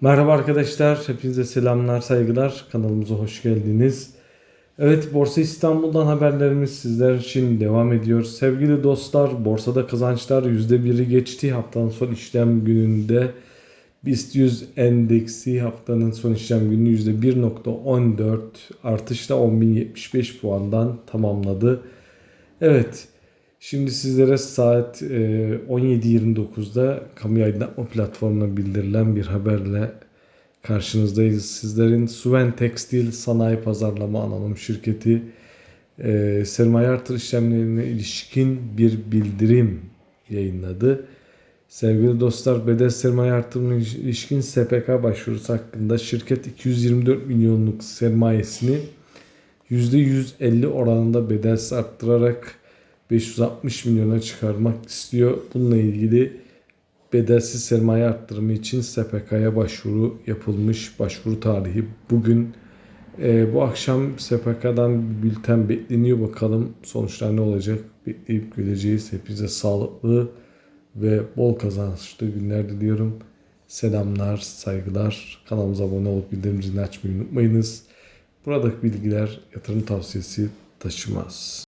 Merhaba arkadaşlar, hepinize selamlar, saygılar. Kanalımıza hoş geldiniz. Evet, Borsa İstanbul'dan haberlerimiz sizler için devam ediyor. Sevgili dostlar, borsada kazançlar %1'i geçti. Haftanın son işlem gününde BIST 100 endeksi haftanın son işlem günü %1.14 artışla 10.075 puandan tamamladı. Evet, Şimdi sizlere saat e, 17.29'da kamu aydınlatma platformuna bildirilen bir haberle karşınızdayız. Sizlerin Suven Tekstil Sanayi Pazarlama Anonim Şirketi e, sermaye artır işlemlerine ilişkin bir bildirim yayınladı. Sevgili dostlar bedel sermaye artırımına ilişkin SPK başvurusu hakkında şirket 224 milyonluk sermayesini %150 oranında bedelsiz arttırarak 560 milyona çıkarmak istiyor. Bununla ilgili bedelsiz sermaye arttırımı için SPK'ya başvuru yapılmış. Başvuru tarihi bugün. Ee, bu akşam SPK'dan bir bülten bekleniyor. Bakalım sonuçlar ne olacak bekleyip göreceğiz. Hepinize sağlıklı ve bol kazançlı günler diliyorum. Selamlar, saygılar. Kanalımıza abone olup bildirim zilini açmayı unutmayınız. Buradaki bilgiler yatırım tavsiyesi taşımaz.